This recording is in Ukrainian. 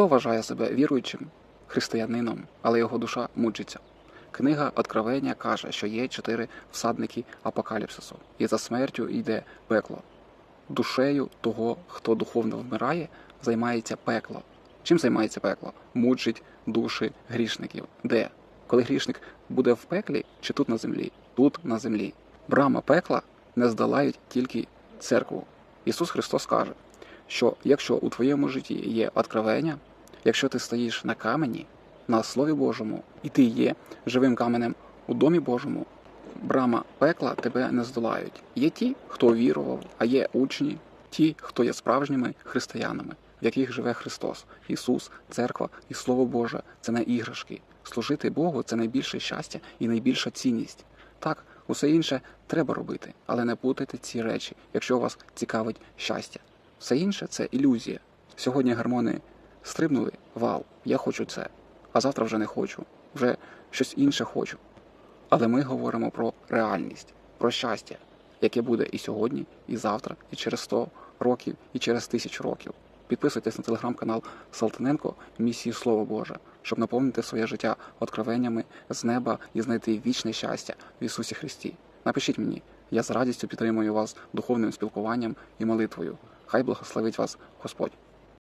Хто вважає себе віруючим християнином, але його душа мучиться? Книга Откровення каже, що є чотири всадники апокаліпсису, і за смертю йде пекло. Душею того, хто духовно вмирає, займається пекло. Чим займається пекло? Мучить душі грішників. Де? Коли грішник буде в пеклі чи тут на землі? Тут на землі. Брама пекла не здолають тільки церкву. Ісус Христос каже, що якщо у твоєму житті є откровення, якщо ти стоїш на камені, на Слові Божому, і ти є живим каменем у домі Божому, брама пекла тебе не здолають. Є ті, хто вірував, а є учні, ті, хто є справжніми християнами, в яких живе Христос, Ісус, Церква і Слово Боже це не іграшки. Служити Богу це найбільше щастя і найбільша цінність. Так, усе інше треба робити, але не путайте ці речі, якщо вас цікавить щастя. Все інше це ілюзія. Сьогодні гормони стрибнули, вау, я хочу це, а завтра вже не хочу, вже щось інше хочу. Але ми говоримо про реальність, про щастя, яке буде і сьогодні, і завтра, і через 100 років, і через тисячу років. Підписуйтесь на телеграм-канал Салтаненко Місії Слово Боже, щоб наповнити своє життя откровеннями з неба і знайти вічне щастя в Ісусі Христі. Напишіть мені, я з радістю підтримую вас духовним спілкуванням і молитвою. Хай благословить вас Господь.